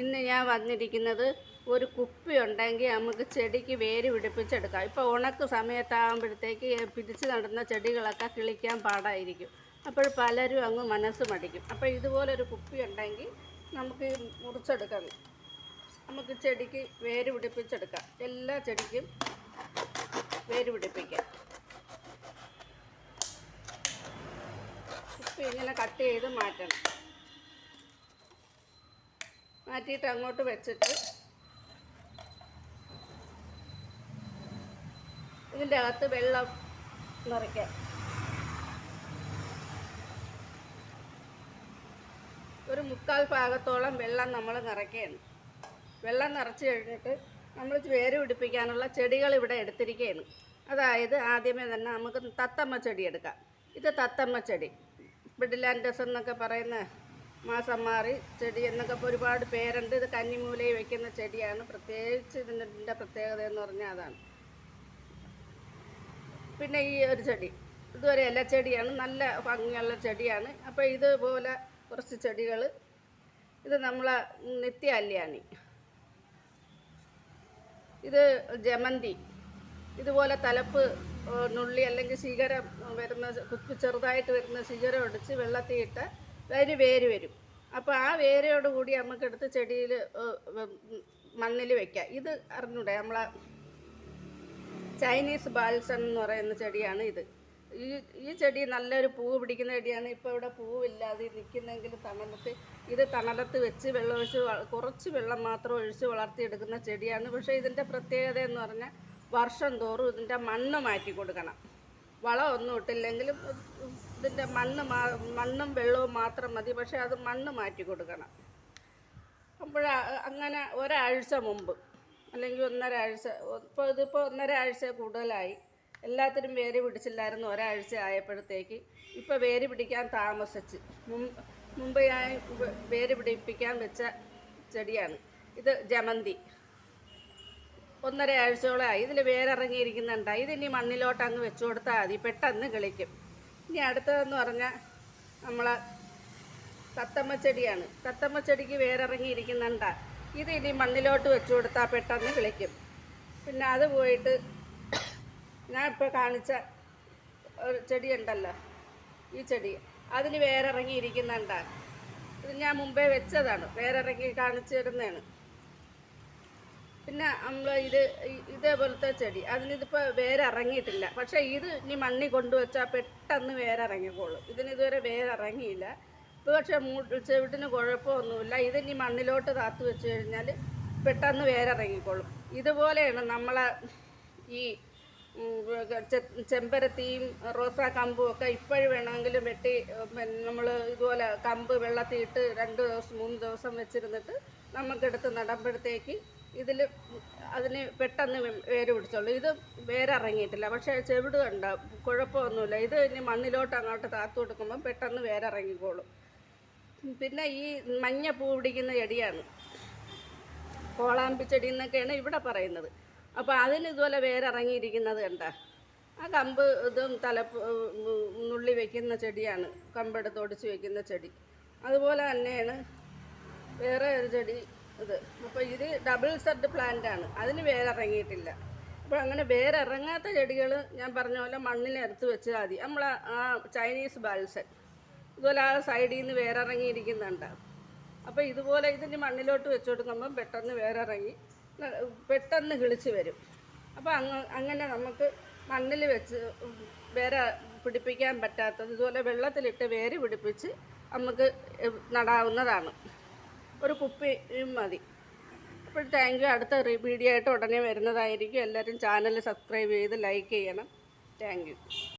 ഇന്ന് ഞാൻ വന്നിരിക്കുന്നത് ഒരു കുപ്പി ഉണ്ടെങ്കിൽ നമുക്ക് ചെടിക്ക് വേര് പിടിപ്പിച്ചെടുക്കാം. ഇപ്പോൾ ഉണക്ക് സമയത്താകുമ്പോഴത്തേക്ക് പിടിച്ച് നടന്ന ചെടികളൊക്കെ കിളിക്കാൻ പാടായിരിക്കും. അപ്പോൾ പലരും അങ്ങ് മനസ്സ് മടിക്കും. അപ്പോൾ ഇതുപോലൊരു കുപ്പി ഉണ്ടെങ്കിൽ നമുക്ക് മുറിച്ചെടുക്കാം. നമുക്ക് ചെടിക്ക് വേര് പിടിപ്പിച്ചെടുക്കാം. എല്ലാ ചെടിക്കും വേര് പിടിപ്പിക്കാം. കുപ്പി ഇങ്ങനെ കട്ട് ചെയ്ത് മാറ്റണം. മാറ്റിയിട്ട് അങ്ങോട്ട് വെച്ചിട്ട് ഇതിന്റെ അകത്ത് വെള്ളം നിറയ്ക്കാം. ഒരു മുക്കാൽ ഭാഗത്തോളം വെള്ളം നമ്മൾ നിറയ്ക്കുകയാണ്. വെള്ളം നിറച്ച് കഴിഞ്ഞിട്ട് നമ്മൾ വേര് പിടിപ്പിക്കാനുള്ള ചെടികൾ ഇവിടെ എടുത്തിരിക്കുകയാണ്. അതായത് ആദ്യമേ തന്നെ നമുക്ക് തത്തമ്മ ചെടി എടുക്കാം. ഇത് തത്തമ്മ ചെടി. ബിഡിലാൻഡസ് എന്നൊക്കെ പറയുന്ന മാസം മാറി ചെടി എന്നൊക്കെ ഇപ്പോൾ ഒരുപാട് പേരുണ്ട്. ഇത് കന്നിമൂലയിൽ വെക്കുന്ന ചെടിയാണ്. പ്രത്യേകിച്ച് ഇതിന്റെ പ്രത്യേകത എന്ന് പറഞ്ഞാൽ അതാണ്. പിന്നെ ഈ ഒരു ചെടി. ഇതൊരു ഇലച്ചെടിയാണ് നല്ല ഭംഗിയുള്ള ചെടിയാണ്. അപ്പോൾ ഇതുപോലെ കുറച്ച് ചെടികൾ ഇത് നമ്മളെ നിത്യാല്യാണി ഇത് ജമന്തി. ഇതുപോലെ തലപ്പ് നുള്ളി അല്ലെങ്കിൽ ശിഖരം വരുന്ന ചെറുതായിട്ട് വരുന്ന ശിഖരം ഒടിച്ച് വെള്ളത്തിൽ ഇട്ട് അതിന് വേര് വരും. അപ്പോൾ ആ വേരോട് കൂടി നമുക്ക് എടുത്ത് ചെടിയിൽ മണ്ണിൽ വെക്കാം. ഇത് അറിഞ്ഞൂടെ? നമ്മളെ ചൈനീസ് ബാൽസൺ എന്ന് പറയുന്ന ചെടിയാണ് ഇത്. ഈ ഈ ചെടി നല്ലൊരു പൂവ് പിടിക്കുന്ന ചെടിയാണ്. ഇപ്പോൾ ഇവിടെ പൂവില്ലാതെ നിൽക്കുന്നെങ്കിൽ തണലത്ത് ഇത് തണലത്ത് വെച്ച് വെള്ളമൊഴിച്ച് കുറച്ച് വെള്ളം മാത്രം ഒഴിച്ച് വളർത്തിയെടുക്കുന്ന ചെടിയാണ്. പക്ഷേ ഇതിന്റെ പ്രത്യേകത എന്ന് പറഞ്ഞാൽ വർഷം തോറും ഇതിന്റെ മണ്ണ് മാറ്റി കൊടുക്കണം. വളമൊന്നും ഇട്ടില്ലെങ്കിലും ഇതിന്റെ മണ്ണ് മാ മണ്ണും വെള്ളവും മാത്രം മതി. പക്ഷേ അത് മണ്ണ് മാറ്റി കൊടുക്കണം. അപ്പോഴ അങ്ങനെ ഒരാഴ്ച മുമ്പ് അല്ലെങ്കിൽ ഒന്നര ആഴ്ച ഇപ്പോൾ ഇതിപ്പോൾ ഒന്നര ആഴ്ച കൂടുതലായി. എല്ലാത്തിനും വേര് പിടിച്ചില്ലായിരുന്നു ഒരാഴ്ച ആയപ്പോഴത്തേക്ക്. ഇപ്പോൾ വേര് പിടിക്കാൻ താമസിച്ച് മുമ്പ് ഞാൻ വേര് പിടിപ്പിക്കാൻ വെച്ച ചെടിയാണ്. ഇത് ജമന്തി. ഒന്നര ആഴ്ചയോളമായി ഇതിൽ വേരിറങ്ങിയിരിക്കുന്നുണ്ടായി ഇതിനി മണ്ണിലോട്ട് അങ്ങ് വെച്ചു കൊടുത്താൽ മതി. പെട്ടെന്ന് കിളിക്കും. ഇനി അടുത്തതെന്ന് പറഞ്ഞാൽ നമ്മളെ തത്തമ്മ ചെടിയാണ്. തത്തമ്മ ചെടിക്ക് വേറിറങ്ങിയിരിക്കുന്നുണ്ട ഇത് ഇനി മണ്ണിലോട്ട് വെച്ചു കൊടുത്താൽ പെട്ടെന്ന് വിളിക്കും പിന്നെ അത് പോയിട്ട് ഞാൻ ഇപ്പോൾ കാണിച്ച ഒരു ചെടിയുണ്ടല്ലോ. ഈ ചെടി അതിന് വേറിറങ്ങിയിരിക്കുന്നുണ്ട ഇത് ഞാൻ മുമ്പേ വെച്ചതാണ്. വേറിറങ്ങി കാണിച്ചു തരുന്നതാണ്. പിന്നെ നമ്മൾ ഇത് ഇതേപോലത്തെ ചെടി. അതിനിതിപ്പോൾ വേരിറങ്ങിയിട്ടില്ല. പക്ഷേ ഇത് ഇനി മണ്ണിൽ കൊണ്ടുവച്ചാൽ പെട്ടെന്ന് വേരിറങ്ങിക്കോളും. ഇതിന് ഇതുവരെ വേരിറങ്ങിയില്ല. ഇപ്പോൾ പക്ഷേ മൂ ചെവിട്ടിന് കുഴപ്പമൊന്നുമില്ല. ഇതിനി മണ്ണിലോട്ട് താത്തു വെച്ച് കഴിഞ്ഞാൽ പെട്ടെന്ന് വേരിറങ്ങിക്കോളും. ഇതുപോലെയാണ് നമ്മളെ ഈ ചെമ്പരത്തിയും റോസാ കമ്പും ഒക്കെ ഇപ്പോഴും വേണമെങ്കിലും വെട്ടി നമ്മൾ ഇതുപോലെ കമ്പ് വെള്ളത്തിൽ ഇട്ട് രണ്ട് ദിവസം മൂന്ന് ദിവസം വെച്ചിരുന്നിട്ട് നമുക്കെടുത്ത് നടുമ്പോഴത്തേക്ക് ഇതിൽ അതിന് പെട്ടെന്ന് വേര് പിടിച്ചോളൂ. ഇത് വേരിറങ്ങിയിട്ടില്ല പക്ഷേ ചെവിട് കണ്ട കുഴപ്പമൊന്നുമില്ല. ഇത് ഇനി മണ്ണിലോട്ട് അങ്ങോട്ട് താത്തു കൊടുക്കുമ്പം പെട്ടെന്ന് വേരിറങ്ങിക്കോളും പിന്നെ ഈ മഞ്ഞ പൂ പിടിക്കുന്ന ചെടിയാണ്. കോളാമ്പിച്ചെടി എന്നൊക്കെയാണ് ഇവിടെ പറയുന്നത്. അപ്പോൾ അതിന് ഇതുപോലെ വേരിറങ്ങിയിരിക്കുന്നത് കണ്ട. ആ കമ്പ് ഇതും തലപ്പ് നുള്ളി വയ്ക്കുന്ന ചെടിയാണ്. കമ്പെടുത്ത് ഒടിച്ച് വയ്ക്കുന്ന ചെടി. അതുപോലെ തന്നെയാണ് വേറെ ഒരു ചെടി ഇത്. അപ്പോൾ ഇത് ഡബിൾ സെഡ് പ്ലാന്റ് ആണ്. അതിന് വേരിറങ്ങിയിട്ടില്ല അപ്പോൾ അങ്ങനെ വേരിറങ്ങാത്ത ചെടികൾ ഞാൻ പറഞ്ഞ പോലെ മണ്ണിലെടുത്ത് വെച്ചാൽ മതി. നമ്മൾ ആ ചൈനീസ് ബാൽസൻ ഇതുപോലെ ആ സൈഡിൽ നിന്ന് വേരിറങ്ങിയിരിക്കുന്നുണ്ട് അപ്പോൾ ഇതുപോലെ ഇതിന് മണ്ണിലോട്ട് വെച്ച് കൊടുക്കുമ്പം പെട്ടെന്ന് വേരിറങ്ങി പെട്ടെന്ന് കിളിച്ച് വരും. അപ്പോൾ അങ്ങ് അങ്ങനെ നമുക്ക് മണ്ണിൽ വെച്ച് വേറെ പിടിപ്പിക്കാൻ പറ്റാത്തത്. ഇതുപോലെ വെള്ളത്തിലിട്ട് വേര് പിടിപ്പിച്ച് നമുക്ക് നടാവുന്നതാണ്. ഒരു കുപ്പി മതി. അപ്പോൾ താങ്ക് യു അടുത്ത വീഡിയോ ആയിട്ട് ഉടനെ വരുന്നതായിരിക്കും. എല്ലാവരും ചാനൽ സബ്സ്ക്രൈബ് ചെയ്ത് ലൈക്ക് ചെയ്യണം. Thank you